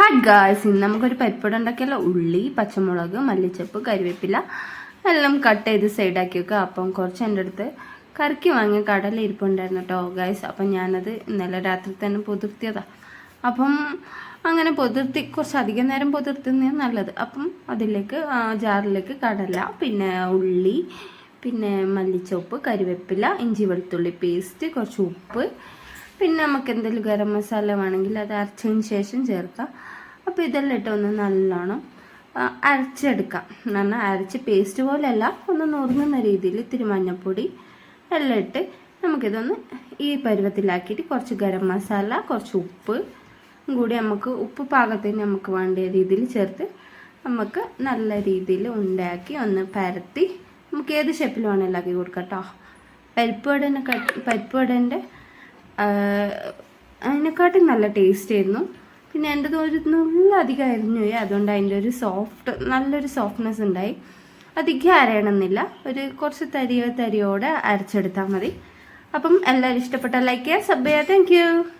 Hi guys ഇന്ന് നമുക്കൊരു പരിപ്പട ഉണ്ടാക്കിയല്ലോ ഉള്ളി പച്ചമുളക് മല്ലിച്ചപ്പ് കരിവേപ്പില എല്ലാം കട്ട് ചെയ്ത് സൈഡാക്കി വെക്കുക. അപ്പം കുറച്ച് എന്റെ അടുത്ത് കറക്കി വാങ്ങിയ കടല ഇരിപ്പുണ്ടായിരുന്നു കേട്ടോ ഗായ്സ് അപ്പം ഞാനത് ഇന്നലെ രാത്രി തന്നെ പൊതിർത്തിയതാ. അപ്പം അങ്ങനെ പൊതിർത്തി കുറച്ച് അധികം നേരം പൊതിർത്തുന്നതാണ് നല്ലത്. അപ്പം അതിലേക്ക് ജാറിലേക്ക് കടല പിന്നെ ഉള്ളി പിന്നെ മല്ലിച്ചപ്പ് കരിവേപ്പില ഇഞ്ചി വെളുത്തുള്ളി പേസ്റ്റ് കുറച്ച് ഉപ്പ് പിന്നെ നമുക്ക് എന്തെങ്കിലും ഗരം മസാല വേണമെങ്കിൽ അത് അരച്ചതിന് ശേഷം ചേർക്കാം. അപ്പോൾ ഇതെല്ലാം ഇട്ട് ഒന്ന് നല്ലോണം അരച്ചെടുക്കാം. എന്ന് പറഞ്ഞാൽ അരച്ച് പേസ്റ്റ് പോലെയല്ല ഒന്ന് നുറുങ്ങുന്ന രീതിയിൽ ഇത്തിരി മഞ്ഞൾപ്പൊടി എല്ലാം ഇട്ട് നമുക്കിതൊന്ന് ഈ പരുവത്തിലാക്കിയിട്ട് കുറച്ച് ഗരം മസാല കുറച്ച് ഉപ്പ് കൂടി നമുക്ക് ഉപ്പ് പാകത്തിന് നമുക്ക് വേണ്ട രീതിയിൽ ചേർത്ത് നമുക്ക് നല്ല രീതിയിൽ ഉണ്ടാക്കി ഒന്ന് പരത്തി നമുക്ക് ഏത് ഷേപ്പിൽ വേണമെങ്കിലും ആക്കി കൊടുക്കാം കേട്ടോ പരിപ്പ് വടനെ പരിപ്പ് വടന്റെ അതിനെക്കാട്ടും നല്ല ടേസ്റ്റ് ആയിരുന്നു. പിന്നെ എന്റെ ഒരു നല്ല അധികം അരിഞ്ഞു പോയി. അതുകൊണ്ട് അതിന്റെ ഒരു സോഫ്റ്റ് നല്ലൊരു സോഫ്റ്റ്നെസ് ഉണ്ടായി. അധികം അരയണമെന്നില്ല. ഒരു കുറച്ച് തരിയോ തരിയോടെ അരച്ചെടുത്താൽ മതി. അപ്പം എല്ലാവരും ഇഷ്ടപ്പെട്ട ലൈക്ക് ചെയ്യുക സബ് ചെയ്യുക. താങ്ക്